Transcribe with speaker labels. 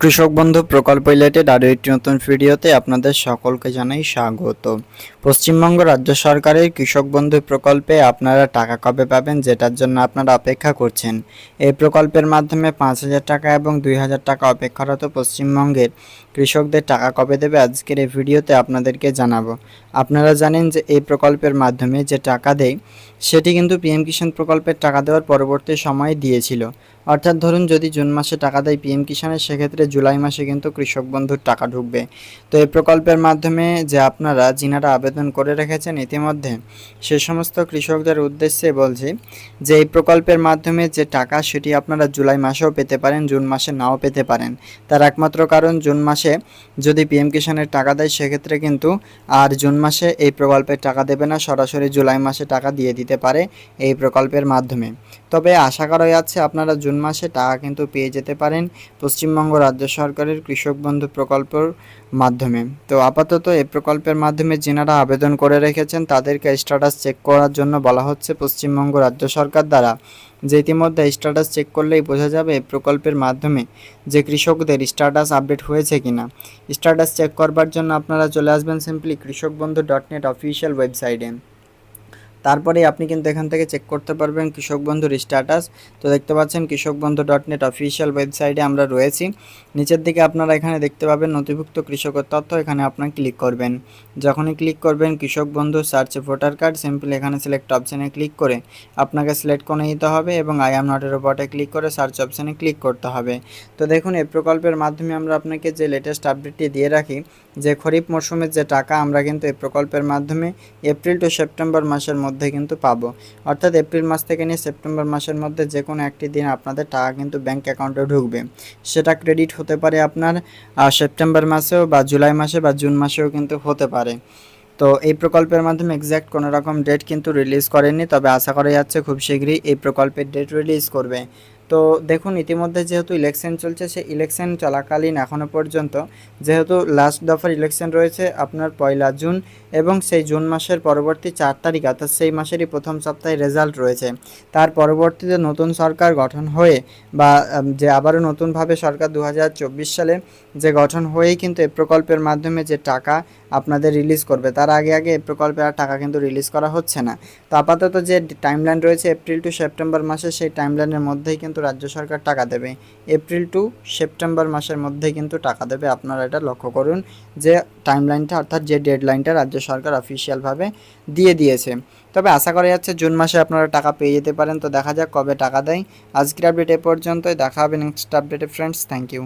Speaker 1: কৃষক বন্ধু প্রকল্প রিলেটেড আরও একটি নতুন ভিডিওতে আপনাদের সকলকে জানাই স্বাগত। পশ্চিমবঙ্গ রাজ্য সরকারের কৃষক বন্ধু প্রকল্পে আপনারা টাকা কবে পাবেন যেটার জন্য আপনারা অপেক্ষা করছেন? এই প্রকল্পের মাধ্যমে পাঁচ হাজার টাকা এবং দুই হাজার টাকা অপেক্ষারত পশ্চিমবঙ্গের কৃষকদের টাকা কবে দেবে আজকের এই ভিডিওতে আপনাদেরকে জানাব। আপনারা জানেন যে এই প্রকল্পের মাধ্যমে যে টাকা দেয়, সেটি কিন্তু পিএম কিষাণ প্রকল্পের টাকা দেওয়ার পরবর্তী সময়ে দিয়েছিল। অর্থাৎ ধরুন যদি জুন মাসে টাকা দেয় পিএম কিষাণের সেক্ষেত্রে জুলাই মাসে কিন্তু কৃষক বন্ধুর টাকা ঢুকবে। তো এই প্রকল্পের মাধ্যমে যে আপনারা যিনারা আবেদন করে রেখেছেন ইতিমধ্যে, সে সমস্ত কৃষকদের উদ্দেশ্যে বলছি যে এই প্রকল্পের মাধ্যমে যে টাকা সেটি আপনারা জুলাই মাসেও পেতে পারেন, জুন মাসে নাও পেতে পারেন। তার একমাত্র কারণ জুন মাসে যদি পিএম কিষাণের টাকা দেয়, সেক্ষেত্রে কিন্তু আর জুন মাসে এই প্রকল্পের টাকা দেবে না, সরাসরি জুলাই মাসে টাকা দিয়ে দিতে পারে এই প্রকল্পের মাধ্যমে। তবে আশা করা যাচ্ছে আপনারা জুন মাসে টাকা কিন্তু পেয়ে যেতে পারেন পশ্চিমবঙ্গ রাজ্য সরকারের কৃষক বন্ধু প্রকল্পের মাধ্যমে। তো আপাতত এই প্রকল্পের মাধ্যমে যিনারা আবেদন করে রেখেছেন, তাদেরকে স্ট্যাটাস চেক করার জন্য বলা হচ্ছে পশ্চিমবঙ্গ রাজ্য সরকার দ্বারা। যে ইতিমধ্যে স্ট্যাটাস চেক করলেই বোঝা যাবে এই প্রকল্পের মাধ্যমে যে কৃষকদের স্ট্যাটাস আপডেট হয়েছে কিনা। স্ট্যাটাস চেক করবার জন্য আপনারা চলে আসবেন সিম্পলি কৃষক বন্ধু ডট নেট অফিসিয়াল ওয়েবসাইটে তারপরে আপনি কিন্তু এখান থেকে চেক করতে পারবেন কৃষক বন্ধুর স্ট্যাটাস তো দেখতে পাচ্ছেন কৃষক বন্ধু ডট নেট অফিসিয়াল ওয়েবসাইটে আমরা রয়েছি। নিচের দিকে আপনারা এখানে দেখতে পাবেন নথিভুক্ত কৃষকের তথ্য। এখানে আপনার ক্লিক করবেন। যখনই ক্লিক করবেন Krishak Bandhu search voter card simply এখানে সিলেক্ট অপশানে ক্লিক করে আপনাকে সিলেক্ট করে নিতে হবে এবং আই এম নটের ওপরে ক্লিক করে সার্চ অপশানে ক্লিক করতে হবে। তো দেখুন, এই প্রকল্পের মাধ্যমে আমরা আপনাকে যে লেটেস্ট আপডেটটি দিয়ে রাখি, যে খরিফ মরশুমের যে টাকা, আমরা কিন্তু এই প্রকল্পের মাধ্যমে এপ্রিল টু সেপ্টেম্বর মাসের কিন্তু পাবো। অর্থাৎ এপ্রিল মাস থেকে নিয়ে সেপ্টেম্বর মাসের মধ্যে যে কোনো একটি দিন আপনাদের টাকা কিন্তু ব্যাঙ্ক অ্যাকাউন্টে ঢুকবে। সেটা ক্রেডিট হতে পারে আপনার সেপ্টেম্বর মাসেও বা জুলাই মাসে বা জুন মাসেও কিন্তু হতে পারে। তো এই প্রকল্পের মাধ্যমে এক্স্যাক্ট কোনোরকম ডেট কিন্তু রিলিজ করেনি তবে আশা করা যাচ্ছে খুব শীঘ্রই এই প্রকল্পের ডেট রিলিজ করবে। তো দেখুন, ইতিমধ্যে যেহেতু ইলেকশন চলছে, সেই ইলেকশন চলাকালীন এখনও পর্যন্ত যেহেতু লাস্ট দফার ইলেকশন রয়েছে আপনার পয়লা জুন এবং সেই জুন মাসের পরবর্তী চার তারিখ, অর্থাৎ সেই মাসেরই প্রথম সপ্তাহে রেজাল্ট রয়েছে। তার পরবর্তীতে নতুন সরকার গঠন হয়ে বা যে আবারও নতুনভাবে সরকার দু হাজার চব্বিশ সালে যে গঠন হয়েই কিন্তু এই প্রকল্পের মাধ্যমে যে টাকা আপনাদের রিলিজ করবে, তার আগে আগে এই প্রকল্পের আর টাকা কিন্তু রিলিজ করা হচ্ছে না। তো আপাতত যে টাইমলাইন রয়েছে এপ্রিল টু সেপ্টেম্বর মাসে, সেই টাইমলাইনের মধ্যেই কিন্তু রাজ্য সরকার টাকা দেবে। এপ্রিল টু সেপ্টেম্বর মাসের মধ্যে কিন্তু টাকা দেবে। আপনারা এটা লক্ষ্য করুন যে টাইমলাইনটা অর্থাৎ যে ডেডলাইনটা রাজ্য সরকার অফিসিয়ালভাবে দিয়ে দিয়েছে। তবে আশা করা যাচ্ছে জুন মাসে আপনারা টাকা পেয়ে যেতে পারেন। তো দেখা যাক কবে টাকা দেয়। আজকের আপডেট এ পর্যন্তই। দেখা হবে নেক্সট আপডেটে ফ্রেন্ডস থ্যাংক ইউ